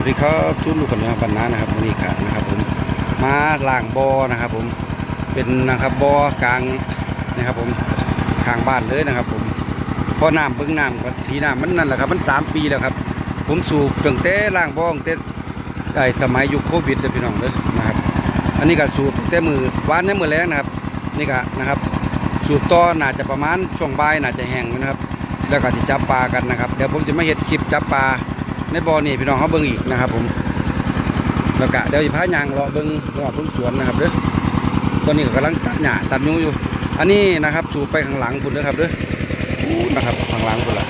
สวัสดีครับทุกลูกคนนะครับบรรณานะครับวันนี้ครับนะครับผมมาล่างบอนะครับผมเป็นนะครับบอกลางนะครับผมข้างบ้านเลยนะครับ ผมเพราะน้ำเบิ้งน้ำก็สีน้ำมันนั่นแหละครับมันสามปีแล้วครับ ผมสูบตั้งแต่ล่างบอตั้งแต่ไอ้สมัยยุคโควิดเลยพี่น้องเลยนะครับ อันนี้ก็สูบตั้งแต่มือวานในมือแรงนะครับ นี่ก็นะครับ สูบต่อน่าจะประมาณช่วงบ่ายน่าจะแห้งนะครับ แล้วก็จะจับปลากันนะครับเดี๋ยวผมจะมาเห็ดคลิปจับปลา ในบ่อนี่พี่น้องเขาเบิ้งอีกนะครับ ผมแล้วกะเดี๋ยวจะพายางรอเบิ้งรอเบิ่งสวนนะครับเด้อตอนนี้ก็กำลังตัดหญ้าตัดยุงอยู่ อันนี้นะครับสูบไปข้างหลังคุณนะครับเด้อนะครับข้างหลังคุณละ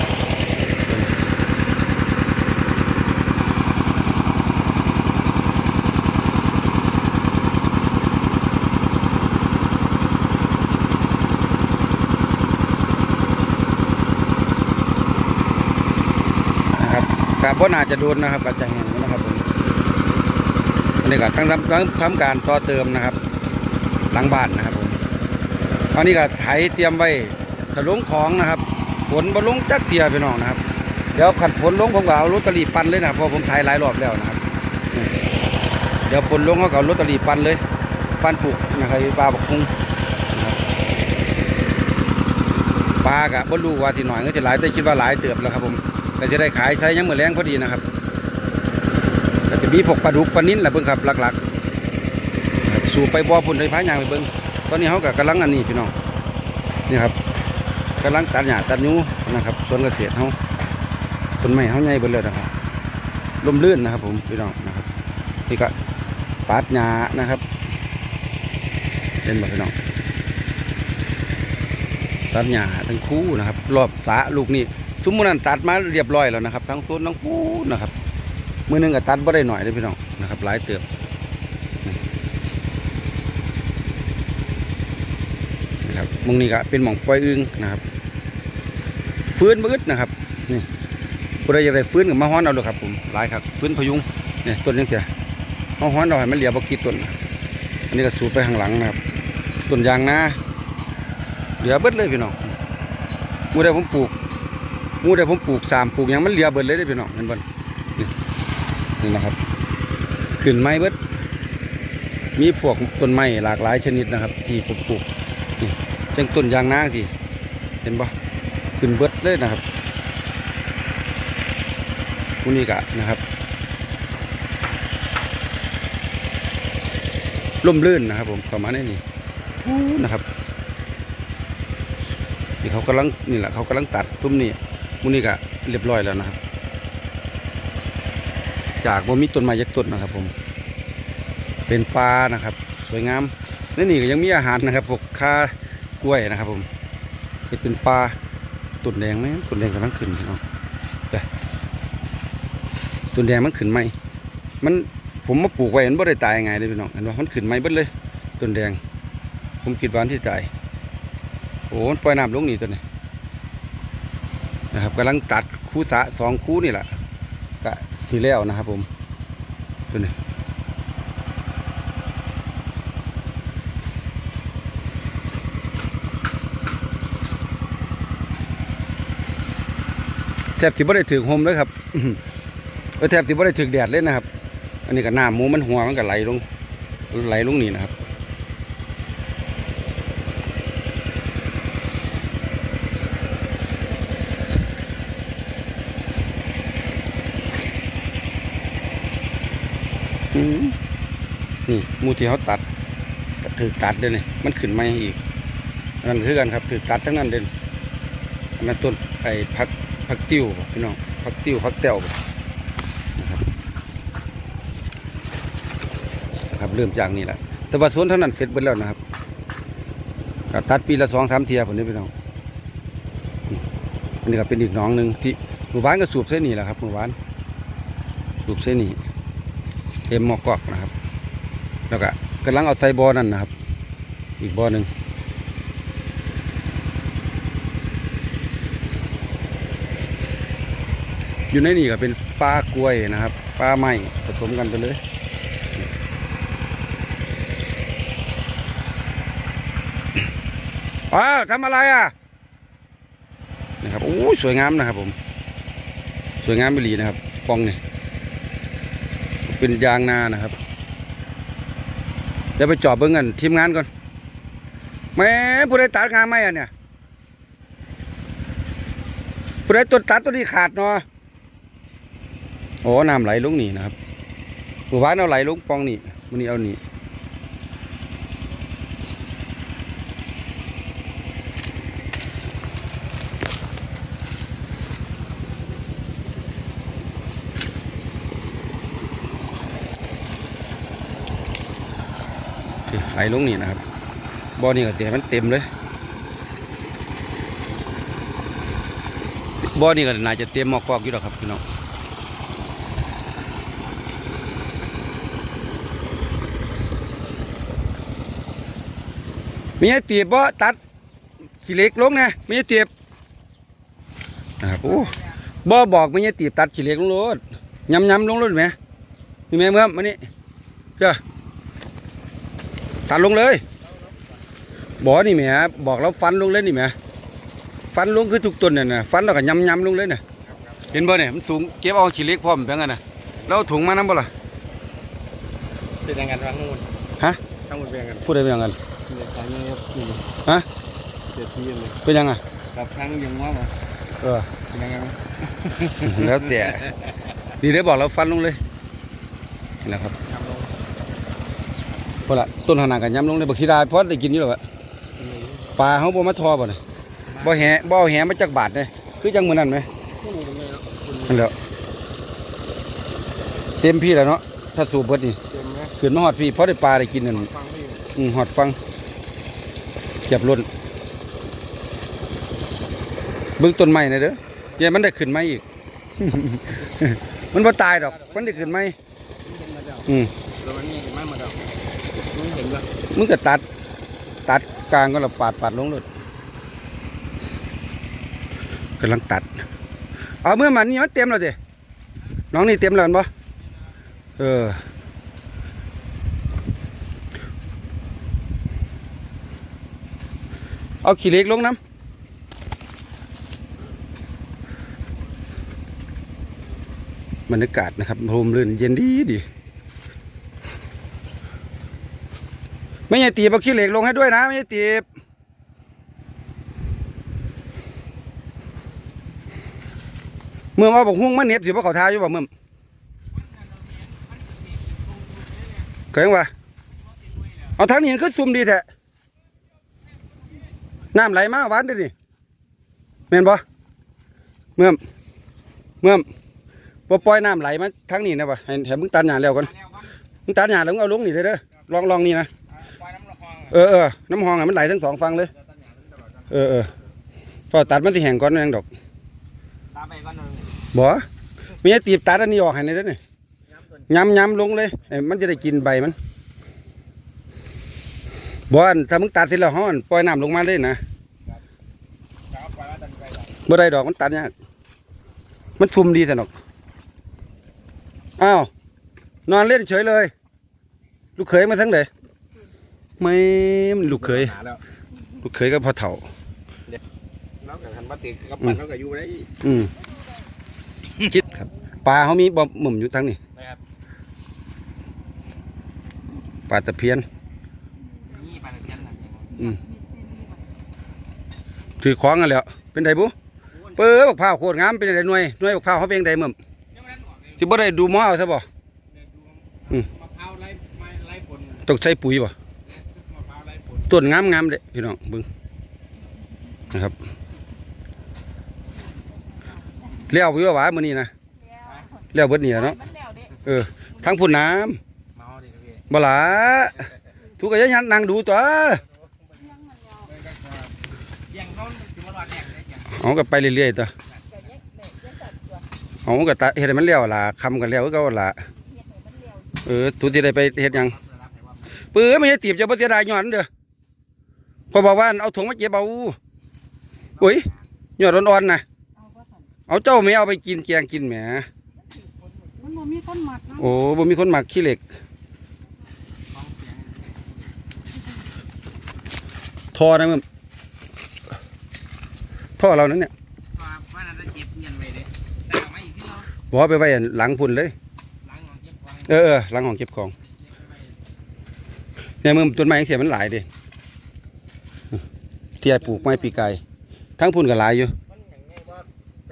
นะ ครับกาบ่น่าจะโดนนะครับก็จะแห้งนะครับผมอันนี้ก็ทั้งทำทั้งทำการต่อเติมนะครับ หลังบ้านนะครับผมตอนนี้ก็ไถเตรียมไว้ถลุงของนะครับ ฝนบ่ลงจักเทียพี่น้องนะครับ เดี๋ยวขันฝนลงผมก็เอารถตะลีปันเลยนะครับเพราะผมไถหลายรอบแล้วนะครับ เดี๋ยวฝนลงก็เอารถตะลีปันเลยปันปลูกนะครับปลาบักคุงปลากะบ่รู้ว่าที่หน่อยก็จะหลายแต่คิดว่าหลายเติบแล้วครับผม ก็จะได้ขายใช้ยังมือแรงพอดีนะครับก็จะมีพวกปลาดุกปลานิ้นแหละเบิ่งครับหลักๆ สู่ไปบ่อพุ่นได้พายางไปเบิ่งตอนนี้เขาก็กำลังอันนี้พี่น้องนี่ครับกำลังตัดหญ้าตัดยูนะครับสวนเกษตรเขาต้นไม้เขาใหญ่เบิดเลยนะครับลมลื่นนะครับ ผมพี่น้องนะครับนี่ก็ตัดหญ้านะครับเห็นบ่พี่น้องตัดหญ้าทั้งคู่นะครับ รอบสะลูกนี่ สมมุตินั้นตัดมาเรียบร้อยแล้วนะครับ ทั้งโซนทั้งคู่นะครับมือนึงก็ตัดบ่ได้หน่อยเลยพี่น้องนะครับ หลายเติบนะครับมงนี้ก็เป็นหมองปล่อยอึงนะครับ ฟื้นมืดนะครับนี่ผู้ใดอยากได้ฟื้นกับมาฮ้อนเอาเลยครับผมหลายครับ ฟื้นพยุงเนี่ยต้นยังเสียเอาฮ้อนเอาให้มันเหลียบกี่ต้นอันนี้ก็สูบไปข้างหลังนะครับต้นยางนาเหลือเบิดเลยพี่น้องหมูได้ผมปลูก มูได้ผมปลูกสามปลูกยังมันเหลือเบิดเลยได้พี่น้องเห็นบ่นี่นี่นะครับขึ้นไม้เบิดมีพวกต้นไม้หลากหลายชนิดนะครับ ที่ผมปลูกนี่จังต้นยางนาสิเห็นปะขึ้นเบิดเลยนะครับพวกนี้กะนะครับล่มลื่นนะครับ ผมประมาณนี้นี่นะครับนี่เขากำลังนี่แหละเขากำลังตัดตุ้มนี่ พวกนี้กะเรียบร้อยแล้วนะครับ จากบ่มีต้นไม้ยักต้นนะครับ ผม เป็นปลานะครับ สวยงามนี่นี่ก็ยังมีอาหารนะครับพวกคากล้วยนะครับ ผมเป็นปลาตุ่นแดงไหมตุ่นแดงกำลังขึ้นพี่น้องเด้อตุ่นแดงมันขึ้นไหมมันผมมาปลูกไว้มันบ่ได้ตายยังไงเลยพี่น้องเห็นว่ามันขึ้นไหมเบิดเลยตุ่นแดง ผมคิดว่านที่ตายโอ้มันปล่อยน้ำลงนี่ตัวนี้ นะครับกำลังตัดคู่สะสองคู่นี่แหละกะสีแล้วนะครับผมตัวนี้แทบสิบ่ได้ถึงโฮมเลยครับแทบสิบ่ได้ถึงแดดเลยนะครับ อันนี้ก็น้ำมูมันหัวมันก็ไหลลงไหลลงนี่นะครับ นี่มูที่เขาตัดถือตัดเด้นี่มันขึ้นมาอีกนั่นคือกันครับถือตัดทั้งนั้นเด่นอันนั้นต้นไอ้พักพักติ้วพี่น้องพักติ้วพักเต้วบ่นะครับครับเริ่มจากนี่แหละแต่ว่าสวนเท่านั้นเสร็จไปแล้วนะครับกตัดปีละสองสามเทียผมนี่พี่น้องอันนี้ก็เป็นอีกน้องหนึ่งที่หมู่บ้านก็สูบเส้นนี่แหละครับหมู่บ้านสูบเส้นนี้เต็มหมอกกอกนะครับ แล้วก็กำลังเอาใส่บอนั่นนะครับ อีกบอหนึ่งอยู่ในนี่ก็เป็นปลากล้วยนะครับปลาไม้ผสมกันไปเลยอ้าทำอะไรอะนะครับโอ้ยสวยงามนะครับผม สวยงามไปหลีนะครับปองนี่เป็นยางนานะครับ ดี๋ยวไปจอบเบิ้งกันทีมงานก่อนแม่ผู้ใดตัดงานไหมอะเนี่ยผู้ใดตัวตัดตัวนี้ขาดเนาะโอ้น้ำไหลลงนี่นะครับหมู่บ้านเอาไหลลงปองนี่มันนี้เอานี่ ลลงนี่นะครับบ่อนี่ก็เต็มมันเต็มเลยบ่อนี่ก็น่าจะเต็มหมอกกอกอยู่แล้วครับพี่น้องมีไอ้ตีบบ่ตัดขี้เล็กลงนะมีไอ้ตีบนะครับโอ้บ่บอกมีไอ้ตีบตัดขี้เล็กลงรถยำยำลงรถไหมมีไหมเมื่อมานี่เจ้า ตัดลงเลย บ่นี่แหมบอกแล้วฟันลงเลยนี่แหมฟันลงคือทุกต้นน่ะนะฟันแล้วก็ยำยำลงเลยน่ะเห็นบ่เนี่ยมันสูงเก็บเอาขี้เหล็กพร้อมเป็นไงน่ะแล้วเอาถุงมานํบ่ล่ะเป็นยังไงบ้างทั้งหมดฮะทั้งหมดเป็นยังไงพูดได้เป็นยังไงเดี๋ยวทางนี้ครับนี่ฮะเดี๋ยวที่เลยเป็นยังไงกับทางยังว่ามาเออเป็นยังไงบ้างแล้วแต่ดีได้บอกเราฟันลงเลยนี่แหละครับทำลง พอละต้นหานากันย้ำลงเลยบักทีดาเพราะได้กินอยู่หรอกอะปลาเขาบ่มาทอบ่เนี่ยบ่แหบ่เอาแหมาจากบาทเนี่ยคือจังมือนั่นไหมพวกหนูตรงนี้เนาะคุณนั่นแหล้วเต็มพี่แล้วเนาะถ้าสูบเบิดนี่เต็มไหมขึ้นมาหอดพี่เพราะได้ปลาได้กินนั่นฟังพี่อืมหอดฟังเก็บล้นเบิ่งต้นไม้หน่อยเด้อเดี๋ยวมันได้ขึ้นมาอีก มันบ่ตายดอก มันได้ขึ้นมาเห็นมาเจ้าอืม มึงก็ตัด ตัดกลางก็ละปาดปาดลงเลยกำลังตัด เอาเมื่อมันนี่มันเต็มแล้วเด้น้องนี่เต็มแล้วเห็นปะเออเอาขี้เล็กลงน้ำบรรยากาศนะครับลมรื่นเย็นดีดี ไม่ใช่ตีบเอาขี้เหล็กลงให้ด้วยนะไม่ใช่ตีบเมื่อว่าบอกหุ้งมันเน็บสิว่าเขาทาอยู่บ่เมื่อเกิงว่าเอาทางนี้คือซุ่มดีแท้น้ำไหลมาหวานเด้นี่แม่นบ่เมื่อมเมื่อมบ่ปล่อยน้ำไหลมาทางนี้นะบ่ให้ให้มึงตัดหญ้าแล้วก่อนมึงตัดหญ้าแล้วมึงเอาลงนี่เลยเด้อลองลองนี่นะ เออเออน้ำหองอะมันไหลทั้งสองฝั่งเลย เออเออพอตัดมันสิแห้งก่อนนั่นดอกตาไปบ้านนึงบ่มีไอ้ตีบตัดอันนี้ออกให้ในเด้อนี่ย้ำย้ำลงเลยเอ้มันจะได้กินใบมันบ่อันถ้ามึงตัดเสร็จแล้วเฮาอันปล่อยน้ำลงมาเลยนะแล้วปล่อยว่าตันไปแล้วบ่ได้ดอกมันตัดยากมันซุ่มดีสนอกอ้าวนอนเล่นเฉยเลย ลูกเขยมาทั้งเลย ไม่มันลูกเขยหาแล้วลูกเขยก็พอเฒ่า แล้วกับคันบัติกับปั่นแล้วกับยูได้อืมคิดครับปลาเขามีบ่หม่มอยู่ทั้งนี่นะครับปลาตะเพียน นี่ปั่นเทียนหนักอืมถือของกันแล้ว เป็นไดบุเปิ้บักพร้าวโคตรงามเป็นไดหน่วยหน่วยบักพร้าวเขาเป็นไดหม่มที่บ่ได้ดูหมอเอาซะบ่มะพร้าวไร้ไม้ไร้ผลต้องใช้ปุ๋ยบ่ มะพร้าวไร้ผล ต้นงามงามเด้พี่น้องบิ่งนะครับเลี้ยวอยู่ว่ามือนี้นะเลี้ยวเบิดนี่แหละเนาะเออทั้งพุ่นน้ำบล่ะทุกก็ยังนั่งดูตัวยังเขางมาหลอดแหลกเลยยังเอาก็ไปเรื่อยๆตัวก็แยกแยกแยกสัตว์ตัวเอาเฮ็ดมันเลี้ยวล่ะคำกันแล้วก็ล่ะเฮ็ดให้มันแล้วเออตูสิได้ไปเฮ็ดยังปื้อไม่ใช่ตีบจะบ่เสียดายย้อนเด้อ พอยบอกว่าเอาถุงมาเก็บเอาโอ้ยยอดอ่อนๆน่ะเอาบ่สั่นเอาเจ้าไม่เอาไปกินแกงกินแหมมันบ่มีคนมักนะโอ้บ่มีคนมักขี้เหล็กท่อนะมึงท่อเรานั้นเนี่ยว่าน่าจะเจ็บเงินไปเลยแต่ไม่อีกที่เราบ่เอาไปไว้หลังพุ่นเลยล้างเงินเจ็บคอเออเออหลังห้องเก็บของเนี่ยมึงต้นไม้ยังเสียมันหลายเดิ ที่ไอ้ปลูกไม้ปีไก่ทั้งพุ่นก็หลายอยู่มันอย่างไงว่าไป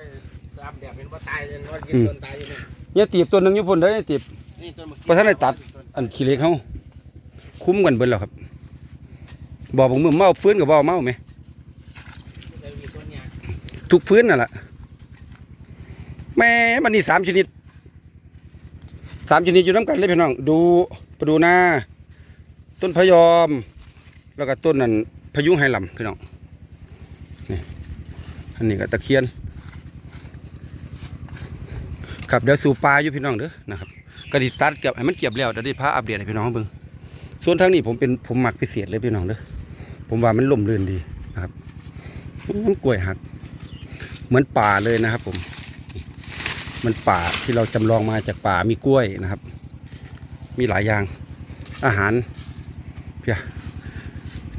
ตามแดดเป็นว่าตายเลยนอนกินอืมต้นตายอยู่นี่เนี่ยตีบตัวหนึงอยู่พุ่นเด้อตีบ นี่ต้นมะเขืบ่ทันได้ตัด อันขี้เหล็กเฮาคุ้มกันเบิดแล้วครับบ่บ่มือเมาฟื้นก็บ่เอาเมาไหมจะมีต้นยางทุกฟื้นนั่นแหละแม่มันนี่สามชนิดสามชนิดอยู่น้ำกันเลยพี่น้อง ดูไปดูหน้าต้นพะยอม แล้วก็ต้นนั่น พะยุงไหหลำพี่น้องนี่อันนี้ก็ตะเคียนครับเดี๋ยวสู่ปลาอยู่พี่น้องเด้อนะครับก็ดิตัดเก็บให้มันเก็บแล้วเดี๋ยวได้พาอัปเดตให้พี่น้องเบิ่งส่วนทางนี้ผมเป็นผมหมักพิเศษเลยพี่น้องเด้อผมว่ามันล่มลื่นดีนะครับมันกล้วยหัก เหมือนป่าเลยนะครับ ผม มันป่าที่เราจำลองมาจากป่ามีกล้วยนะครับ มีหลายอย่างอาหารเพีย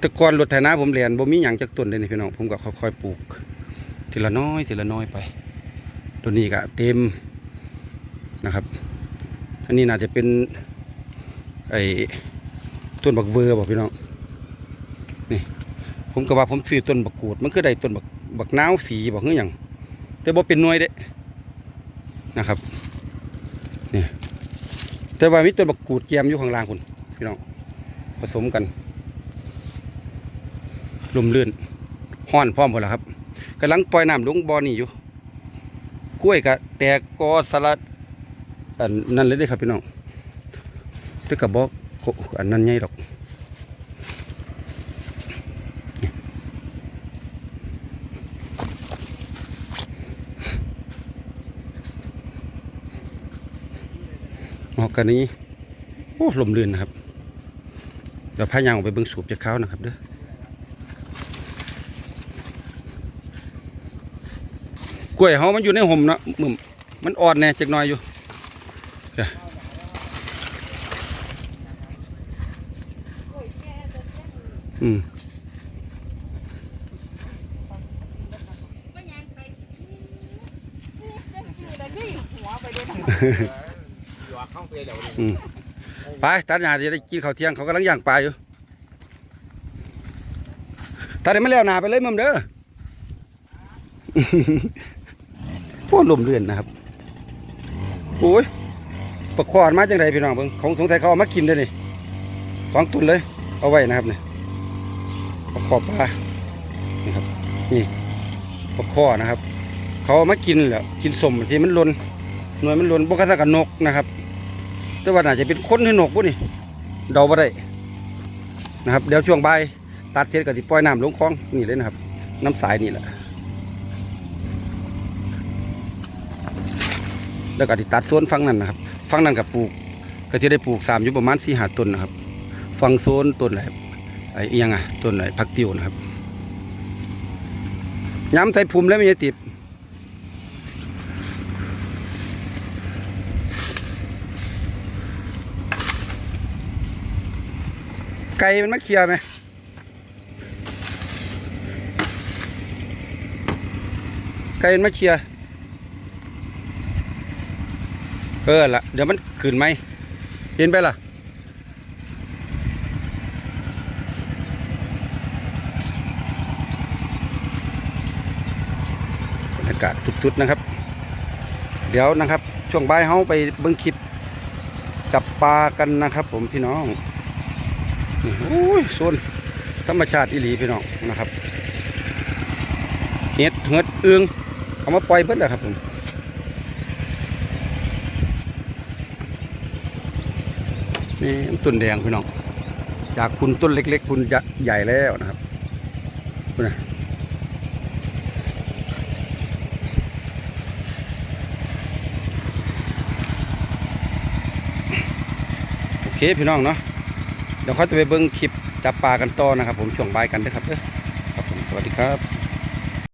แต่ก่อนรถไถนาผมเรียนบ่มีหยังจากต้นเลยนี่พี่น้องผมก็ค่อยๆปลูก ทีละน้อยทีละน้อยไป ตัวนี้ก็เต็มนะครับ อันนี้น่าจะเป็นไอ้ต้นบักเวอร์บอกพี่น้องนี่ผมก็ว่าผมซื้อต้นบักกูด มันคือได้ต้นบักบักนาวสีบอกเงี้ยงแต่บ่เป็นหน่วยเด้นะครับนี่แต่ว่ามีต้นบักกูดแกมอยู่ข้างล่างคุณพี่น้องผสมกัน ลมเลื่อนห้อนพร้อมหมดแล้วครับกำลังปล่อยน้ำลงบ่อนี่อยู่กล้วยกะแตกกอสลัดอันนั่นเลยด้ครับพี่น้องต่กับบ่อันนั้นใหญ่ดอกออกกันนี้ โอ้ลมลื่นนะครับเดี๋ยวพายางออกไปเบิ่งสูบจากเขานะครับเด้อ กล้วยเฮามันอยู่ในห่มเนาะมึมมันอ่อนแน่จักหน่อยอยู่อืมไปจะกินแต่นี่หัวไปด้วยนะหยอกเข้าไปเดี๋ยวนี้อืมไปตัดหญ้าจะได้กินข้าวเที่ยงเขากำลังย่างปลาอยู่ตัดให้มันแล้วหนาไปเลยมึมเด้อ ลมเรือนนะครับโอ้ยประคอนมาจังไดพี่น้องเบิ่งของสงสัยเขาเอามากินเด้นี่สองตุนเลย เอาไว้นะครับเนี่ยประคอปลานี่ครับนี่ประคอนะครับ เขาเอามากินแหล้วกินสมที่มันลนหน่วยมันลนบกกระกับนกนะครับ แต่ว่าน่าจะเป็นคนให้นกปุ่นี่เดาบ่ได้นะครับเดี๋ยวช่วงบ่ายตัดเสร็จก็สิปล่อยน้ำลงคลองนี่เลยนะครับ น้ำสายนี่แหละ แล้วก็สิตัดโซนฟังนั้นนะครับฟังนั้นกับปลูก ก็จะได้ปลูกสามอยู่ประมาณสี่หาต้นนะครับฟังโซนต้นอะไรไอ้เอียงอะต้นไหนผักติวนะครับย้ำใส่ภูมิแล้วไม่ใช่ติบไก่มันมาเคลียร์ไหมไก่มันมาเคลียร์เออละเดี๋ยวมันขึ้นไหมเห็นไปล่ะบรรยากาศสุดๆนะครับ เดี๋ยวนะครับ ช่วงบ่ายเฮาไปเบิ่งคลิปจับปลากันนะครับ ผมพี่น้องโอ้ยโซนธรรมชาติอีหลีพี่น้องนะครับเห็ดเห็ดเอืองเอามาปล่อยเพิ่นแหละครับผม นี่ต้นแดงพี่น้อง จากคุณต้นเล็กๆ คุณจะใหญ่แล้วนะครับคุณนะโอเคพี่น้องเนาะเดี๋ยวค่อยจะไปเบิ้งคลิปจับปลากันต่อนะครับ ผมช่วงบ่ายกันนะครับเด้อครับผมสวัสดีครับ